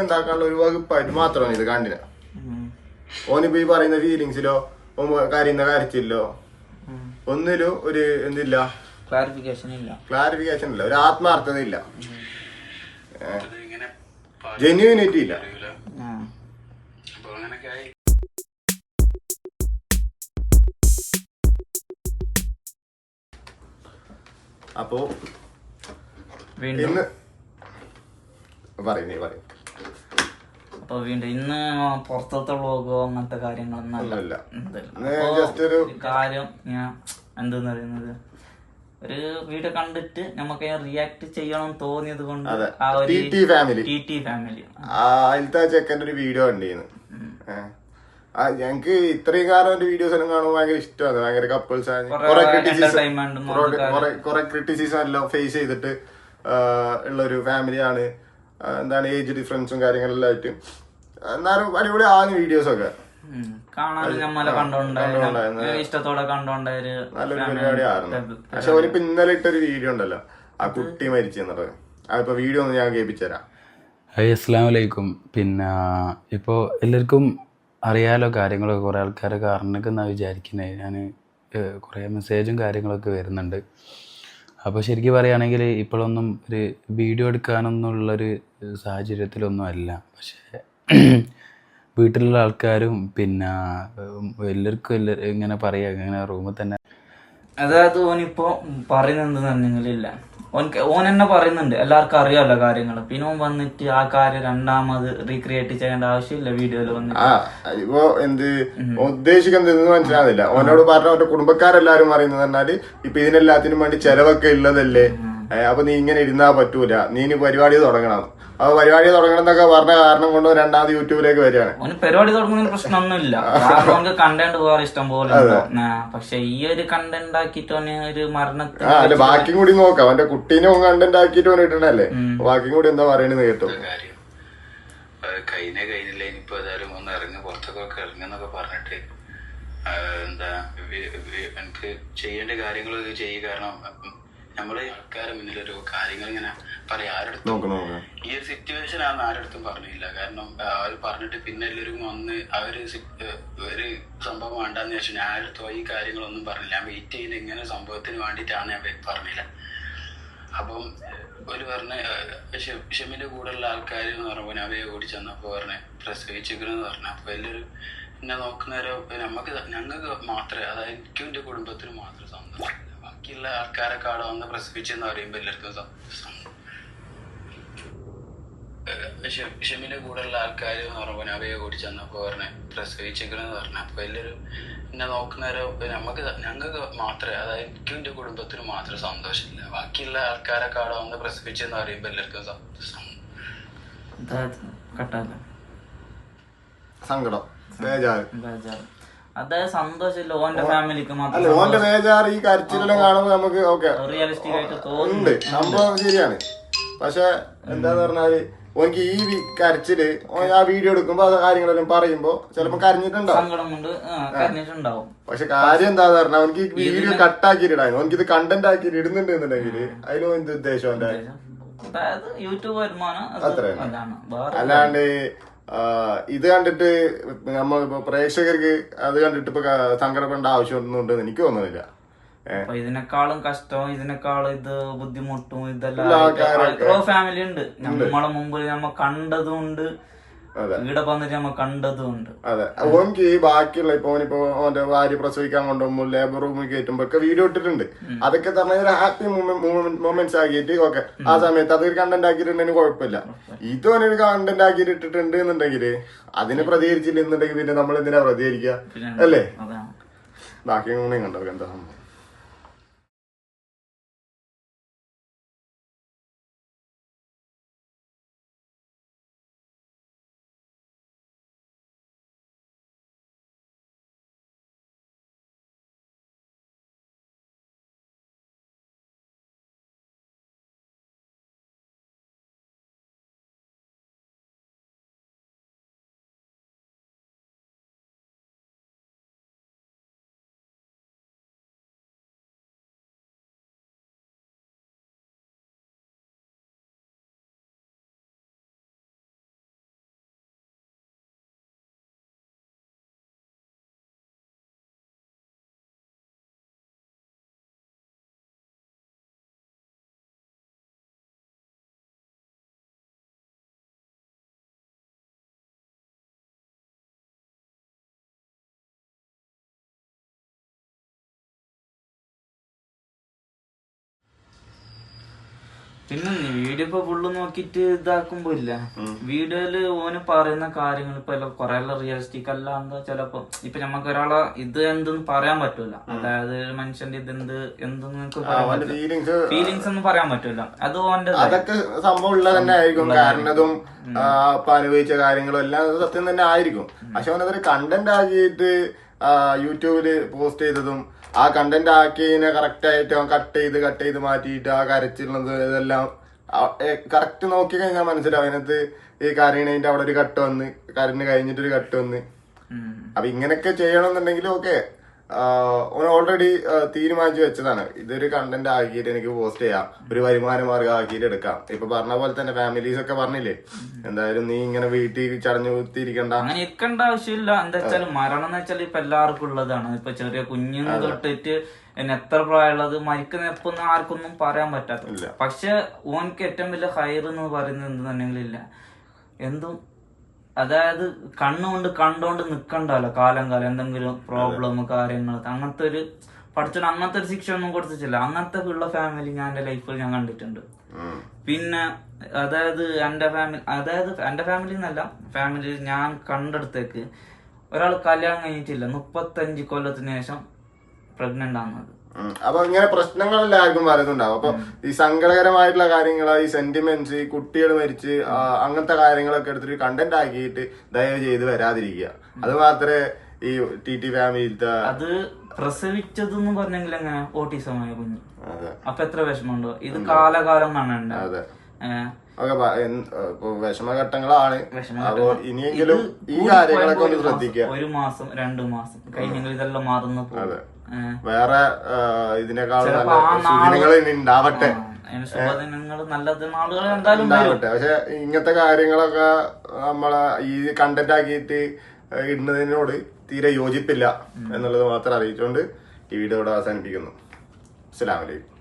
ഉണ്ടാക്കാനുള്ള ഒരു വകുപ്പായിട്ട് മാത്രമാണ് ഇത് കണ്ടിന്. ഓനിപ്പോ ഈ പറയുന്ന ഫീലിങ്സിലോ കരയുന്ന ഉം. ഒന്നിലും ഒരു എന്തില്ല? ക്ലാരിഫിക്കേഷൻ ഇല്ല. ക്ലാരിഫിക്കേഷൻ ഇല്ല. ഒരു ആത്മാർത്ഥത ഇല്ല ജെന്യൂനിറ്റി ഇല്ല. അപ്പോ ഇന്ന് പറയുന്നേ പറയും. അപ്പൊ വീണ്ടും ഇന്ന് പുറത്തത്തെ വ്ളോഗോ അങ്ങനത്തെ കാര്യങ്ങളൊന്നും കാര്യം ഞാൻ എന്തെന്ന് പറയുന്നത്? ഒരു വീഡിയോ കണ്ടിട്ട് നമുക്ക് റിയാക്ട് ചെയ്യണം തോന്നിയത് കൊണ്ട് ആ ഒരു ഫാമിലി ടി ടി ഫാമിലി അതിലത്തെ ചെക്കന്റെ ഒരു വീഡിയോ കണ്ടിരുന്നു ആ ഞങ്ങക്ക് ഇത്രയും കാലം എന്റെ വീഡിയോസ് എല്ലാം കാണുമ്പോൾ ഭയങ്കര ഇഷ്ടമാണ്. ഭയങ്കര കപ്പിൾസ് ആണ്. കുറെ ക്രിറ്റിസിസം കുറെ ക്രിറ്റിസിസം എല്ലാം ഫേസ് ചെയ്തിട്ട് ഉള്ള ഒരു ഫാമിലിയാണ് എന്താണ് ഏജ് ഡിഫറൻസും കാര്യങ്ങളെല്ലാം ആയിട്ട്. എന്നാലും അടിപൊളി ആണ് വീഡിയോസ് ഒക്കെ. കാണാൻ നമ്മളെ കണ്ടോണ്ടായിരുന്നു ഇഷ്ടത്തോടെ കണ്ടോണ്ടായൊരു നല്ലൊരു പരിപാടിയായിരുന്നു പക്ഷെ ഒരു ഇന്നലെ ഇട്ടൊരു വീഡിയോ ഉണ്ടല്ലോ. ആ കുട്ടി മരിച്ചെന്നത്. അതിപ്പോ വീഡിയോ ഒന്ന് ഞാൻ കേൾപ്പിച്ചുതരാം ഹൈ ഹായ് അസ്സാം വലൈക്കും പിന്നെ ഇപ്പോൾ എല്ലാവർക്കും അറിയാലോ കാര്യങ്ങളൊക്കെ. കുറേ ആൾക്കാരൊക്കെ അറിഞ്ഞിരിക്കുന്ന വിചാരിക്കുന്നത് ഞാൻ കുറേ മെസ്സേജും കാര്യങ്ങളൊക്കെ വരുന്നുണ്ട്. അപ്പോൾ ശരിക്കും പറയുകയാണെങ്കിൽ ഇപ്പോഴൊന്നും ഒരു വീഡിയോ എടുക്കാനൊന്നുള്ളൊരു സാഹചര്യത്തിലൊന്നും അല്ല. പക്ഷേ വീട്ടിലുള്ള ആൾക്കാരും പിന്നെ എല്ലാവർക്കും എല്ലാ ഇങ്ങനെ പറയുക ഇങ്ങനെ റൂമിൽ തന്നെ. അതായത് ഓനിപ്പോൾ പറയുന്നത് എന്തെങ്കിലില്ല ഓൻക്ക് ഓൻ തന്നെ പറയുന്നുണ്ട് എല്ലാവർക്കും അറിയാമല്ലോ കാര്യങ്ങൾ പിന്നെ ഓൻ വന്നിട്ട് ആ കാര്യം രണ്ടാമത് റീക്രിയേറ്റ് ചെയ്യേണ്ട ആവശ്യമില്ല വീഡിയോയിൽ വന്നിട്ട്. ആ ഇപ്പൊ എന്ത് ഉദ്ദേശിക്കുന്നത് എന്ന് മനസ്സിലാകുന്നില്ല ഓനോട് പറഞ്ഞ അവന്റെ കുടുംബക്കാരെല്ലാരും പറയുന്നത് പറഞ്ഞാൽ ഇപ്പൊ ഇതിനെല്ലാത്തിനും വേണ്ടി ചെലവൊക്കെ ഉള്ളതല്ലേ അപ്പൊ നീ ഇങ്ങനെ ഇരുന്നാ പറ്റൂല. നീ ഇനി പരിപാടി തുടങ്ങണം. അപ്പൊ പരിപാടി തുടങ്ങണം എന്നൊക്കെ പറഞ്ഞ കാരണം കൊണ്ട് രണ്ടാമത് യൂട്യൂബിലേക്ക് വരികയാണ്. ഓന് പരിപാടി തുടങ്ങുന്ന പ്രശ്നമൊന്നുമില്ല കാരണം ഓനക്ക് കണ്ടന്റ് വേറെ ഇഷ്ടം പോലെ ഉണ്ടാവും. ആ, പക്ഷെ ഈ ഒരു കണ്ടന്റ് ആക്കിയിട്ട് ഓന് ഒരു മരണത്തിന് ആ അല്ല ബാക്കിയും കൂടി നോക്കാം. അവന്റെ കുട്ടീനെ കണ്ടന്റ് ആക്കിയിട്ട് വന്നിട്ടുണ്ടല്ലേ ബാക്കി കൂടി എന്താ പറയണെന്ന് കേട്ടോ. കാര്യം. കഴിഞ്ഞ കഴിഞ്ഞില്ല ഇനിയിപ്പോ ഏതായാലും ഒന്ന് ഇറങ്ങി പുറത്തൊക്കെ ഇറങ്ങുന്നൊക്കെ പറഞ്ഞിട്ട് ആ, എന്താ വി- വി- എനിക്ക് ചെയ്യേണ്ട കാര്യങ്ങളൊക്കെ ചെയ്യുക കാരണം ഉം, നമ്മൾ ആൾക്കാരെ മുന്നിലൊരു കാര്യങ്ങൾ ഇങ്ങനെ പറയാം ആരടുത്തും ഈ ഒരു സിറ്റുവേഷൻ ആണെന്ന് ആരടുത്തും പറഞ്ഞില്ല. കാരണം അവർ പറഞ്ഞിട്ട് പിന്നെ എല്ലാവരും വന്ന് ആ ഒരു ഒരു സംഭവം വേണ്ടെന്ന് വെച്ചാൽ ഞാൻ ആരടുത്തോ ഈ കാര്യങ്ങളൊന്നും പറഞ്ഞില്ല. ഞാൻ വെയിറ്റ് ചെയ്യുന്ന ഇങ്ങനെ ഒരു സംഭവത്തിന് വേണ്ടിയിട്ടാണ് ഞാൻ പറഞ്ഞില്ല. അപ്പം ഒരു പറഞ്ഞ ഷമിന്റെ കൂടെയുള്ള ആൾക്കാർ എന്ന് പറയുമ്പോൾ ഞാൻ അവയെ ഓടി ചെന്നപ്പോൾ പറഞ്ഞ പ്രസവിച്ചിരിക്കണെന്ന് പറഞ്ഞു. അപ്പോൾ എല്ലാവരും എന്നെ നോക്കുന്നവരോ നമുക്ക് ഞങ്ങൾക്ക് മാത്രമേ അതായത് എനിക്കും എന്റെ കുടുംബത്തിനും മാത്രം സന്തോഷമില്ല ബാക്കിയുള്ള ആൾക്കാരൊക്കെ അവിടെ വന്ന് പ്രസവിച്ചെന്ന് പറയുമ്പോ എല്ലാവർക്കും ഷമിന്റെ കൂടെ ഉള്ള കൂടെയുള്ള ആൾക്കാർ അവയെ ഓടി ചെന്നപ്പോൾ പറഞ്ഞ പ്രസവിച്ചേക്കണെന്ന് പറഞ്ഞു. അപ്പോൾ എല്ലാവരും എന്നെ നോക്കുന്നവരോ നമുക്ക് ഞങ്ങൾക്ക് മാത്രമേ അതായത് എനിക്കും എന്റെ കുടുംബത്തിനും മാത്രം സന്തോഷമില്ല. ബാക്കിയുള്ള ആൾക്കാരൊക്കെ അവിടെ വന്ന് പ്രസവിച്ചെന്ന് പറയുമ്പോ എല്ലാവർക്കും സന്തോഷം സങ്കടം. ബേജാറ്. ബേജാറ്. അതായത് സന്തോഷമില്ല ഓന്റെ ഫാമിലിക്ക് അല്ല മാത്രം ഓന്റെ ഈ കരച്ചിലെല്ലാം കാണുമ്പോൾ നമുക്ക് ഓക്കെ. റിയലിസ്റ്റിക് ആയിട്ട് സംഭവം ശരിയാണ്. പക്ഷെ എന്താന്ന് പറഞ്ഞാൽ ഓനിക്ക് ഈ കരച്ചിൽ ആ വീഡിയോ എടുക്കുമ്പോ അത് കാര്യങ്ങളെല്ലാം പറയുമ്പോ ചിലപ്പോ കരഞ്ഞിട്ടുണ്ടാവും. പക്ഷെ കാര്യം എന്താന്ന് പറഞ്ഞാൽ അവനിക്ക് ഈ വീഡിയോ കട്ടാക്കിയിട്ടാണ് ഓനിക്ക് ഇത് കണ്ടന്റ് ആക്കി ഇടുന്നുണ്ട് എന്നുണ്ടെങ്കിൽ അതിലും എന്ത് ഉദ്ദേശം അതായത് യൂട്യൂബ് വരുമാനം അത് അത്രേ. അതാണ് അല്ലാണ്ട് ഇത് കണ്ടിട്ട് നമ്മൾ പ്രേക്ഷകർക്ക് അത് കണ്ടിട്ട് ഇപ്പൊ സങ്കടപ്പെടേണ്ട ആവശ്യമൊന്നും ഉണ്ടെന്ന് എനിക്ക് തോന്നുന്നില്ല. അപ്പൊ ഇതിനേക്കാളും കഷ്ടവും ഇതിനേക്കാളും ഇത് ബുദ്ധിമുട്ടും ഇതെല്ലാം ഫാമിലി ഉണ്ട്. നമ്മളെ മുമ്പിൽ നമ്മ കണ്ടതും ഉണ്ട്. ഇവിടെ വന്നിട്ട് നമ്മ കണ്ടതുണ്ട്. അതെ. ഈ ബാക്കിയുള്ള ഇപ്പൊ ഓനിപ്പോ ഓന്റെ ഭാര്യ പ്രസവിക്കാൻ കൊണ്ടുപോകുമ്പോൾ ലേബർ റൂമിൽ കയറ്റുമ്പോ ഒക്കെ വീഡിയോ ഇട്ടിട്ടുണ്ട്. അതൊക്കെ തന്നെ ഒരു ഹാപ്പി മൊമെന്റ്സ് ആക്കിയിട്ട് ഓക്കെ ആ സമയത്ത് അതൊരു കണ്ടന്റ് ആക്കിയിട്ടുണ്ടെങ്കിൽ കുഴപ്പമില്ല. ഇത് ഓനൊരു കണ്ടന്റ് ആക്കിയിട്ട് ഇട്ടിട്ടുണ്ട് എന്നുണ്ടെങ്കിൽ അതിന് പ്രതികരിച്ചില്ല എന്നുണ്ടെങ്കിൽ പിന്നെ നമ്മൾ എന്തിനാ പ്രതികരിക്കുക അല്ലേ? ബാക്കി ബാക്കി കണ്ടോ? എന്താ സംഭവം? പിന്നെ വീഡിയോ ഇപ്പൊ ഫുള്ള് നോക്കിട്ട് ഇതാക്കുമ്പോ ഇല്ല. വീഡിയോയിൽ ഓന് പറയുന്ന കാര്യങ്ങൾ ഇപ്പൊ കൊറേ റിയലിസ്റ്റിക് അല്ല എന്താ ചിലപ്പോ. ഇപ്പൊ നമുക്ക് ഒരാളെ ഇത് എന്തെന്ന് പറയാൻ പറ്റൂല. അതായത് മനുഷ്യന്റെ ഇത് എന്ത് എന്തെന്ന് നിങ്ങൾക്ക് പറയാൻ ഫീലിങ്സ് ഒന്നും പറയാൻ പറ്റൂല. അത് ഓന്റെ അതൊക്കെ സംഭവം ഉള്ളത് തന്നെ ആയിരിക്കും. കാരണതും ഇപ്പൊ അനുഭവിച്ച കാര്യങ്ങളും എല്ലാം സത്യം തന്നെ ആയിരിക്കും. പക്ഷെ അവനതൊരു കണ്ടന്റ് ആക്കിയിട്ട് യൂട്യൂബിൽ പോസ്റ്റ് ചെയ്തതും ആ കണ്ടന്റ് ആക്കി ആക്കിയതിനെ കറക്റ്റ് ആയിട്ട് അവൻ കട്ട് ചെയ്ത് കട്ട് ചെയ്ത് മാറ്റിയിട്ട് ആ കരച്ചിരുന്നത് ഇതെല്ലാം കറക്റ്റ് നോക്കി കഴിഞ്ഞാൽ മനസ്സിലാവും. അതിനകത്ത് ഈ കരയണതിന്റെ അവിടെ ഒരു കട്ട് വന്ന് കരഞ്ഞ് കഴിഞ്ഞിട്ടൊരു കട്ട് വന്ന്. അപ്പൊ ഇങ്ങനെയൊക്കെ ചെയ്യണമെന്നുണ്ടെങ്കിൽ ഓക്കെ ഓൻ ഓൾറെഡി തീരുമാനിച്ചു വെച്ചതാണ്. ഇതൊരു കണ്ടന്റ് ആക്കിയിട്ട് എനിക്ക് പോസ്റ്റ് ചെയ്യാം. ഒരു വരുമാന മാർഗം ആക്കിയിട്ട് എടുക്കാം. ഇപ്പൊ പറഞ്ഞ പോലെ തന്നെ ഫാമിലീസ് ഒക്കെ പറഞ്ഞില്ലേ? എന്തായാലും നീ ഇങ്ങനെ വീട്ടിൽ ചടഞ്ഞു കുത്തിയിരിക്കണ്ട. അങ്ങനെ ഇരിക്കേണ്ട ആവശ്യമില്ല. എന്താ വെച്ചാൽ മരണം എന്ന് വെച്ചാൽ ഇപ്പൊ എല്ലാവർക്കും ഉള്ളതാണ്. ഇപ്പൊ ചെറിയ കുഞ്ഞിന് തൊട്ടിട്ട് എന്നെ എത്ര പ്രായമുള്ളത് മരിക്കുന്ന എപ്പൊന്നും ആർക്കൊന്നും പറയാൻ പറ്റാത്ത. പക്ഷെ ഓൻക്ക് ഏറ്റവും വലിയ ഹയർ എന്ന് പറയുന്നത് എന്തെന്നുണ്ടെങ്കിലില്ല എന്തും അതായത് കണ്ണുകൊണ്ട് കണ്ടോണ്ട് നിക്കണ്ടല്ലോ കാലം കാലം എന്തെങ്കിലും പ്രോബ്ലം കാര്യങ്ങൾ അങ്ങനത്തെ ഒരു പഠിച്ചോണ്ട് അങ്ങനത്തെ ഒരു ശിക്ഷ ഒന്നും കൊടുത്തിട്ടില്ല. അങ്ങനത്തെ ഉള്ള ഫാമിലി ഞാൻ എന്റെ ലൈഫിൽ ഞാൻ കണ്ടിട്ടുണ്ട്. പിന്നെ അതായത് എന്റെ ഫാമിലി അതായത് എന്റെ ഫാമിലി എന്നല്ല ഫാമിലി ഞാൻ കണ്ടെടുത്തേക്ക്. ഒരാൾ കല്യാണം കഴിഞ്ഞിട്ടില്ല. മുപ്പത്തഞ്ച് കൊല്ലത്തിന് ശേഷം പ്രഗ്നന്റ് ആകുന്നത്. അപ്പൊ ഇങ്ങനെ പ്രശ്നങ്ങൾ എല്ലാവർക്കും വരുന്നുണ്ടാവും അപ്പൊ ഈ സങ്കടകരമായിട്ടുള്ള കാര്യങ്ങൾ ഈ സെന്റിമെന്റ്സ് ഈ കുട്ടികൾ മരിച്ച് അങ്ങനത്തെ കാര്യങ്ങളൊക്കെ എടുത്തിട്ട് കണ്ടന്റ് ആക്കിയിട്ട് ദയവ് ചെയ്ത് വരാതിരിക്കുക. അത് മാത്രമേ ഈ ടി ടി ഫാമിലിത്തെ അത് പ്രസവിച്ചത് എന്ന് പറഞ്ഞെങ്കിൽ എങ്ങനെ? ഓട്ടിസമായ കുഞ്ഞ്. അപ്പൊ എത്ര വിഷമമുണ്ടോ? ഇത് കാലകാലം കാണണ്ട? വിഷമഘട്ടങ്ങളാണ്. ഇനിയെങ്കിലും ഈ കാര്യങ്ങളൊക്കെ ഒന്ന് ശ്രദ്ധിക്കുക. ഒരു മാസം രണ്ടു മാസം. കഴിഞ്ഞെങ്കിൽ ഇതെല്ലാം മാറുന്നു വേറെ ഇതിനേക്കാൾ ഇതിനേക്കാളും നല്ല ഇനി ഉണ്ടാവട്ടെ. ഉണ്ടാവട്ടെ. പക്ഷെ ഇങ്ങനത്തെ കാര്യങ്ങളൊക്കെ നമ്മളെ ഈ കണ്ടന്റ് ആക്കിയിട്ട് ഇടുന്നതിനോട് തീരെ യോജിപ്പില്ല എന്നുള്ളത് മാത്രം അറിയിച്ചുകൊണ്ട് ഈ വീഡിയോ ഇവിടെ അവസാനിപ്പിക്കുന്നു. അസ്സലാമലൈക്കും